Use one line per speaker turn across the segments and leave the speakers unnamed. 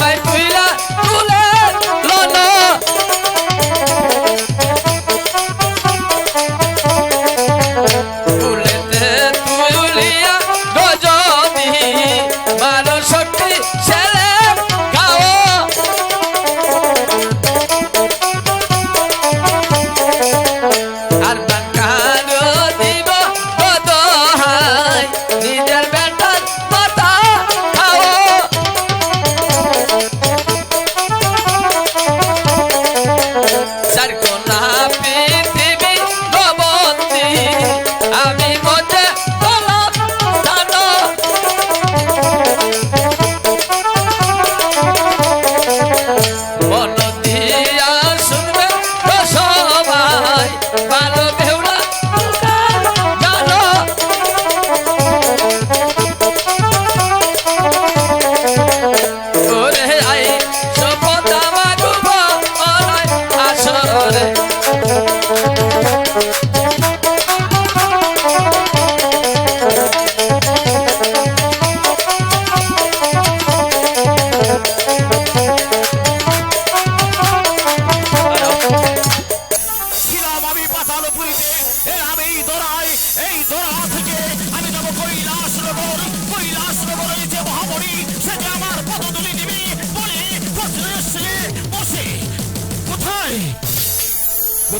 Mai.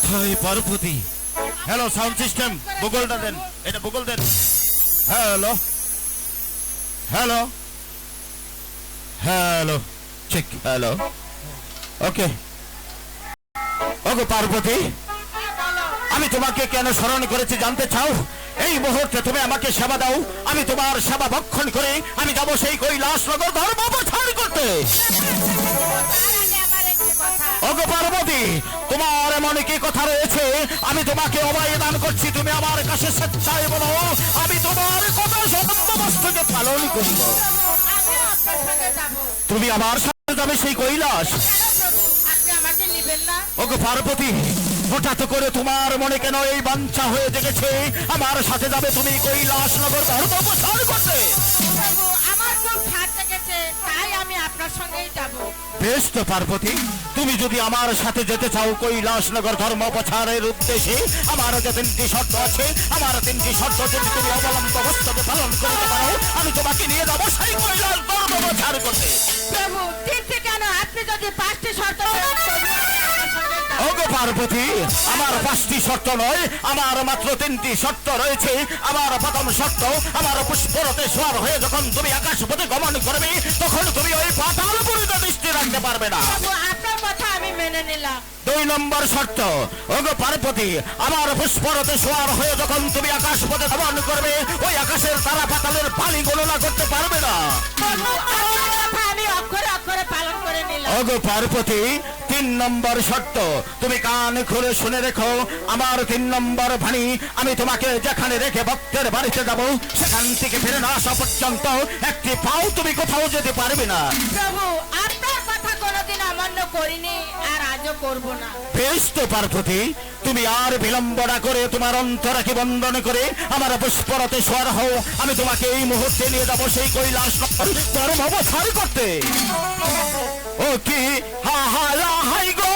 Hi Parvati? Hello sound system গুগলটা দেন। এটা Google দেন। হ্যালো হ্যালো হ্যালো ঠিক হ্যালো ওকে ওকে পার্বতী, আমি তোমাকে কেন স্মরণ করেছি জানতে চাও? এই মুহূর্তে তুমি আমাকে সেবা দাও। আমি তোমার সেবা ভক্ষণ করে আমি যাব সেই কৈলাস নগর ধর্ম প্রচার করতে ওগো পার্বতী, তোমার এমন কি কথা রয়েছে? আমি তোমাকে অবায় দান করছি, তুমি আমার কাছে স্বেচ্ছায় বলো, আমি তোমার কথা সমস্তকে পালন করিব। তুমি আমার সাথে যাবে সেই কৈলাস। ওগো পার্বতী, হঠাৎ করে তোমার মনে কেন এই বাঞ্ছা হয়ে জেগেছে? আমার সাথে যাবে তুমি কৈলাস নগর ধর্ম প্রচার করতে
আমার আপনার সঙ্গেই যাব।
বেশ তো পার্বতী তুমি যদি আমার সাথে যেতে চাও কৈলাসনগর ধর্ম প্রচারের উদ্দেশ্যে আমার যে তিনটি শর্ত আছে আমার তিনটি শর্ত যদি তুমি অবলম্ব অবস্থাকে পালন করতে পারো আমি তোমাকে নিয়ে যাব সেই কৈলাস ধর্ম প্রচার করতে।
প্রভু তিনটি কেন? আপনি যদি পাঁচটি শর্ত
ওগো পার্বতী আমার পাঁচটি শর্ত নয় আমার মাত্র তিনটি শর্ত রয়েছে। আমার প্রথম শর্ত আমার পুষ্পরতে সোয়ার হয়ে যখন তুমি আকাশ পথে গমন করবে তখন তুমি ওই পাতাল পুরিতে দৃষ্টি রাখতে পারবে না।
আপনার কথা আমি মেনে নিলাম।
দুই নম্বর শর্ত ওগো পার্বতী আমার পুষ্পরতে সোয়ার হয়ে যখন তুমি আকাশ পথে গমন করবে ওই আকাশের তারা পাতালের পানি গণনা করতে পারবে না।
প্রভু আমি অক্ষরে অক্ষরে পালন করে নিলাম।
ওগো পার্বতী তিন নম্বর শর্ত। তুমি কান খুলে শুনে রেখো আমার তিন নম্বর বাণী আমি তোমাকে যেখানে রেখে ভক্তের বাড়িতে যাব সেখান থেকে ফিরে না আসা পর্যন্ত একটি পাও তুমি কোথাও যেতে পারবে না।
প্রভু আপনার কথা কোনোদিন অমান্য করিনি আর আজও করব না।
বেশ তো পার্বতী তুমি আর বিলম্ব না করে তোমার অন্তরাকে করে আমার পুষ্পরতে স্বর হও আমি তোমাকে এই মুহূর্তে নিয়ে যাব সেই কৈলাস ধর্ম করতে। ও কি? হা হা লা হাই গো।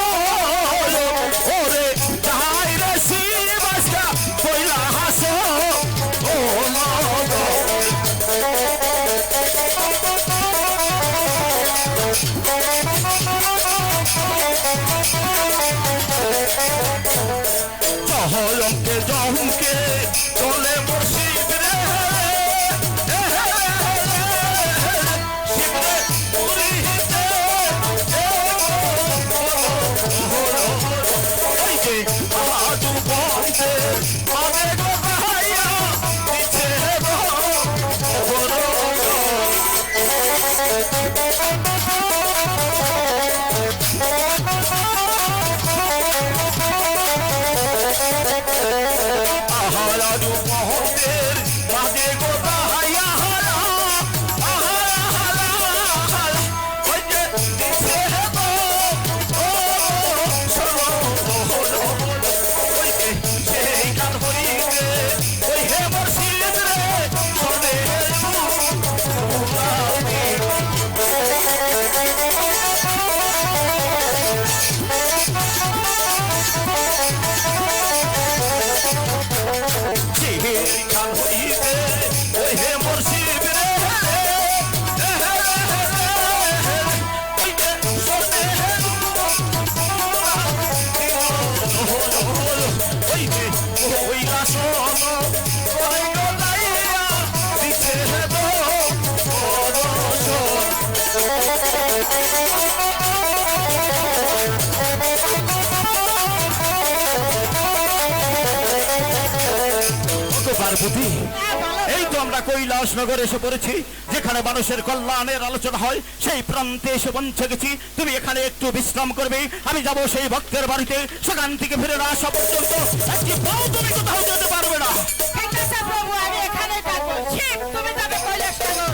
এই তো আমরা কৈলাস নগর এসে পড়েছি যেখানে মানুষের কল্যাণের আলোচনা হয় সেই প্রান্তে এসে পৌঁছে গেছি। তুমি এখানে একটু বিশ্রাম করবে। আমি যাব সেই ভক্তের বাড়িতে। সেখান থেকে ফিরে না আসা পর্যন্ত একটি পাও তুমি কোথাও যেতে পারবে না।
ঠিক আছে প্রভু আমি এখানে থাকব। শিব তুমি যাবে কৈলাস নগর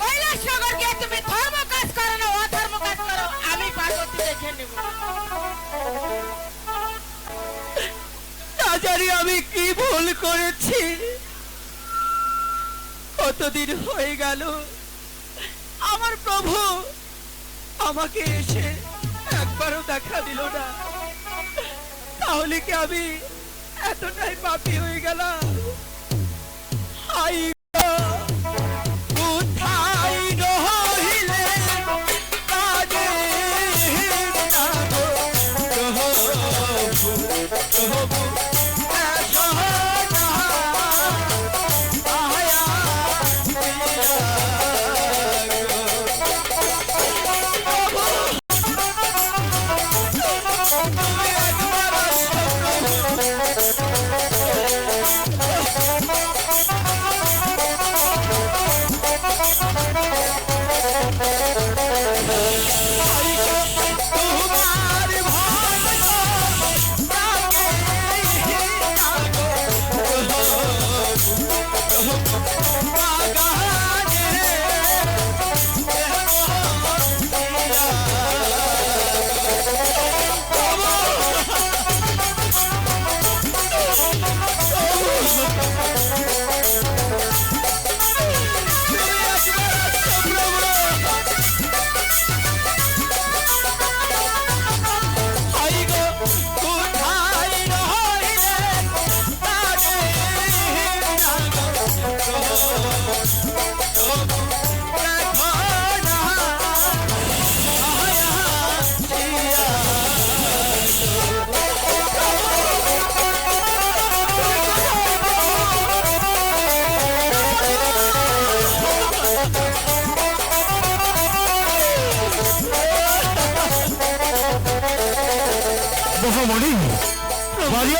কৈলাস নগর গিয়ে তুমি ধর্ম কাজ করো না অধর্ম কাজ করো। আমি পার্বতী দেখে নেব।
না জানি আমি কি ভুল করেছি? কতদিন হয়ে গেল? আমার প্রভু আমাকে এসে একবারও দেখা দিল না। তাহলে কি আমি এতটাই পাপি হয়ে গেলাম? হাই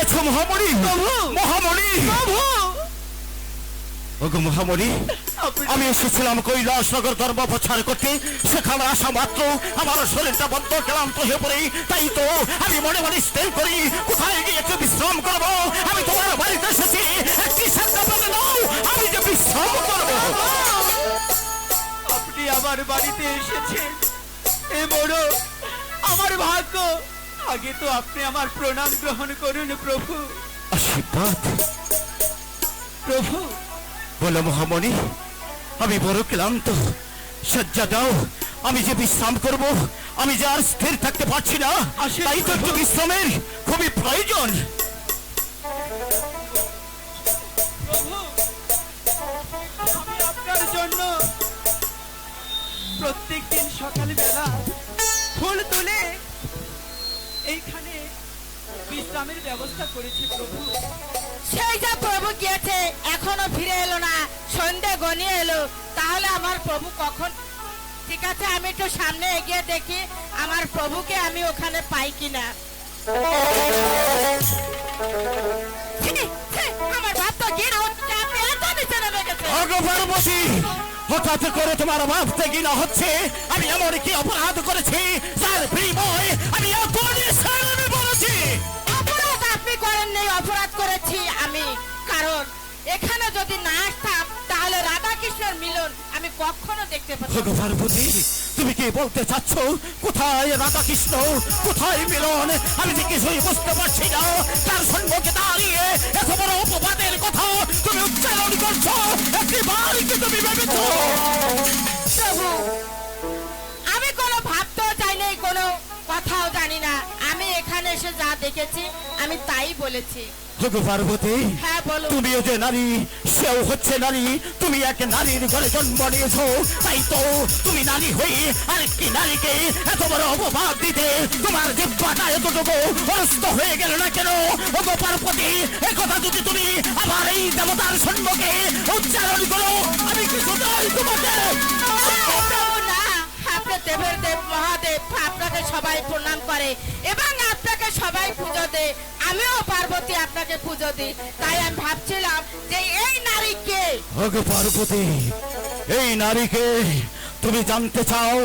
দাঁড়িয়েছ মহামণি। মহামণি। ওগো মহামণি আমি এসেছিলাম কৈলাসনগর ধর্ম প্রচার করতে। সেখানে আসা মাত্র আমার শরীরটা বদ্ধ ক্লান্ত হয়ে পড়ে। তাই তো আমি মনে মনে স্থির করি কোথায় গিয়ে একটু বিশ্রাম করব? আমি তোমার বাড়িতে এসেছি। একটি সাতটা বলে দাও আমি যে বিশ্রাম করব।
আপনি আমার বাড়িতে এসেছেন। এ বড় আমার ভাগ্য। আগে তো আপনি আমার প্রণাম গ্রহণ করুন প্রভু।
আশীর্বাদ।
প্রভু।
বলো মহামণি আমি বড় ক্লান্ত। শয্যা দাও আমি যে বিশ্রাম করব আমি যে আর স্থির থাকতে পারছি না তাই তো একটু বিশ্রামের খুবই প্রয়োজন।
জন্য প্রত্যেক দিন সকালবেলা ফুল তুলে এইখানে বিশ্রামের ব্যবস্থা করেছি প্রভু।
সেই যা প্রভু গিয়েছে এখনও ফিরে এলো না সন্ধে গনিয়ে এলো। তাহলে আমার প্রভু কখন? ঠিক আছে আমি একটু সামনে এগিয়ে দেখি আমার প্রভুকে আমি ওখানে পাই কিনা। আমার ভাব তো ঘৃণ হচ্ছে আপনি এত নিচে নেমে
পার্বতী হঠাৎ করে তোমার ভাবতে গিনা হচ্ছে আমি এমন কি অপরাধ করেছি যার বিনিময় আমি বলেছি।
অপরাধ আপনি করেন নেই অপরাধ করেছি আমি। কারণ এখানে যদি না আসতাম তাহলে রাধা কৃষ্ণের মিলন আমি কখনো দেখতে
পার্বতী তুমি কি বলতে চাচ্ছ? কোথায় রাধা কৃষ্ণ কোথায় মিলন? আমি যে কিছুই বুঝতে পারছি না তার সম্মুখে দাঁড়িয়ে এত বড় কথা তুমি উচ্চারণ করছ একটি বার কি তুমি ভেবেছো
প্রভু দেখেছি আমি তাই বলেছি।
পার্বতী
হ্যাঁ বলো।
তুমিও যে নারী সেও হচ্ছে নারী। তুমি এক নারীর ঘরে জন্ম নিয়েছো তাই তো তুমি নারী হয়ে আরেকটি নারীকে এত বড় অপবাদ দিতে তোমার জিব্বাটা এতটুকু অস্ত হয়ে গেল না কেন? ওগো পার্বতী একথা যদি তুমি আবার এই দেবতার সম্মুখে উচ্চারণ করো আমি কিছু নয় তোমাকে?
দেবের দেব মহাদেব আপনাকে সবাই প্রণাম করে এবং আপনাকে সবাই পুজো দেয় আমিও পার্বতী আপনাকে পুজো দিই। তাই আমি ভাবছিলাম যে এই নারীকে
ওগো পার্বতী এই নারীকে তুমি জানতে চাও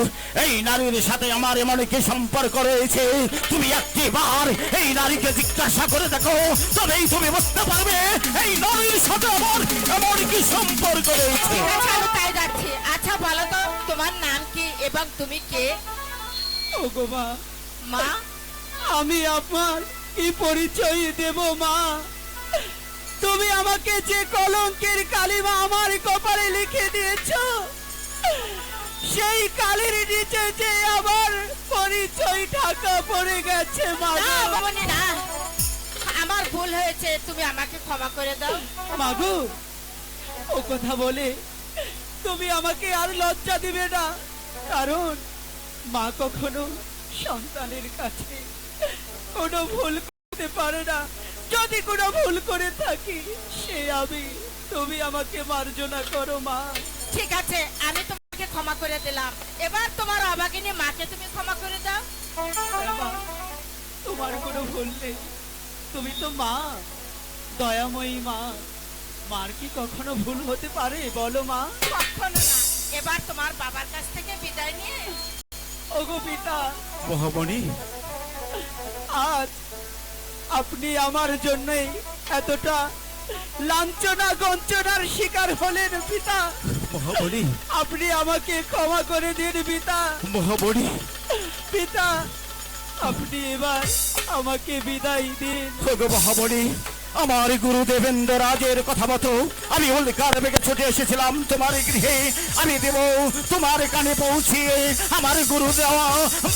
এই নারীর সাথে আমার এমন কি সম্পর্ক রয়েছে? তুমি একটিবার এই নারীকে জিজ্ঞাসা করে দেখো তবেই তুমি বুঝতে পারবে এই নারীর সাথে আমার এমন কি সম্পর্ক রয়েছে।
যাচ্ছি। আচ্ছা বলো তো তোমার নাম কি এবং তুমি কে?
ও গো মা
মা?
আমি আপনার কি পরিচয় দেব মা? তুমি আমাকে যে কলঙ্কের কালিমা আমার কপালে লিখে দিয়েছ সেই কালির নিচে যে আমার পরিচয় ঢাকা পড়ে গেছে মা।
না আমার ভুল হয়েছে তুমি আমাকে ক্ষমা করে দাও।
মাগু ও কথা বলে তুমি আমাকে আর লজ্জা দিবে না। কারণ মা কখনো সন্তানের কাছে কোনো ভুল করতে পারে না। যদি কোনো ভুল করে থাকি সে আমি। তুমি আমাকে মার্জনা করো মা।
ঠিক আছে আমি তোমাকে ক্ষমা করে দিলাম। এবার তোমার অবাগিনী মাকে তুমি ক্ষমা করে দাও।
তোমার কোনো ভুল নেই। তুমি তো মা দয়াময়ী মা। মার কি কখনো ভুল হতে পারে বলো মা?
কখনো না। এবার তোমার বাবার কাছ থেকে বিদায় নিয়ে
ওগো পিতা।
মহামণি।
আজ আপনি আমার জন্যই এতটা লাঞ্ছনা গঞ্চনার শিকার হলেন পিতা।
মহামণি।
আপনি আমাকে ক্ষমা করে দিন পিতা।
মহামণি।
পিতা আপনি এবার আমাকে বিদায় দিন।
ওগো মহামণি। আমার গুরু দেবেন্দ্র রাজের কথা মতো আমি উল্কার বেগে ছুটে এসেছিলাম তোমার গৃহে। আমি দেব তোমার কানে পৌঁছিয়ে আমার গুরু দেওয়া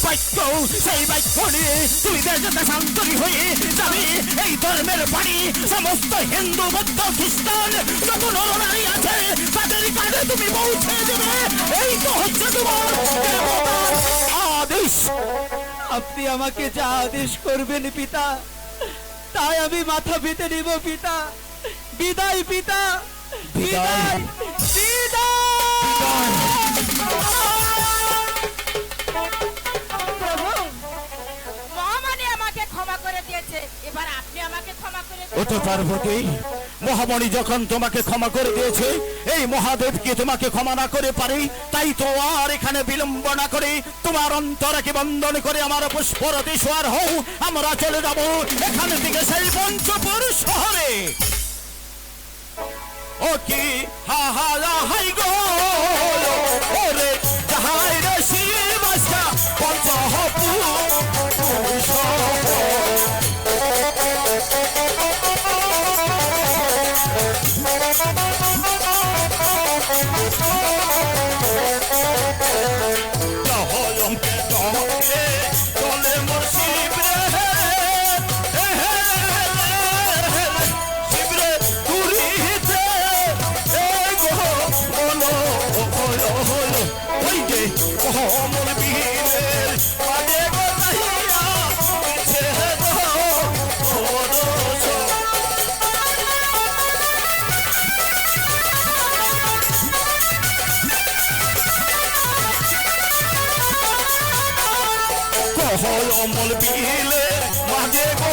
বাক্য। সেই বাক্য নিয়ে তুমি দেশ দেশান্তরী হয়ে যাবে। এই ধর্মের বাণী সমস্ত হিন্দু, বৌদ্ধ, খ্রিস্টান নরনারী আছে, তাদের কানে তুমি পৌঁছে দেবে। এই তো হচ্ছে তোমার আদেশ।
আপনি আমাকে যা আদেশ করবেন পিতা তাই আমি মাথা পেতে নিব পিতা। বিদায় পিতা। বিদায়। বিদায়।
ওঠো পার্বতী, মহামণি যখন তোমাকে ক্ষমা করে দিয়েছে, এই মহাদেবকে তোমাকে ক্ষমা না করে পারি, তাই তো আর এখানে বিলম্ব না করে তোমার অন্তরকে বন্দন করে আমার পুষ্পরতি সোয়ার হও, আমরা চলে যাব এখান থেকে সেই পঞ্চপুর শহরে। ও কি হা হা, হাই গো কহল অমল বিলে মাঝে গো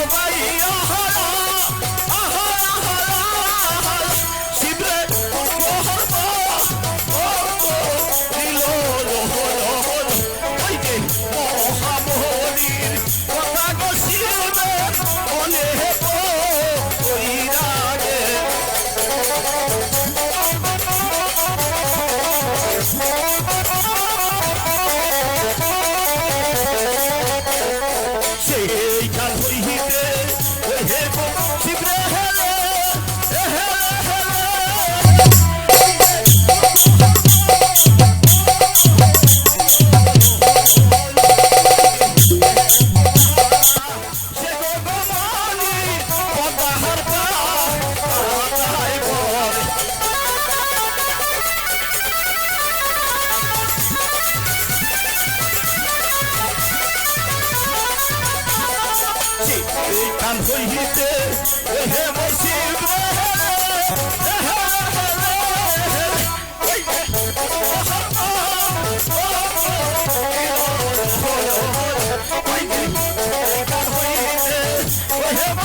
এই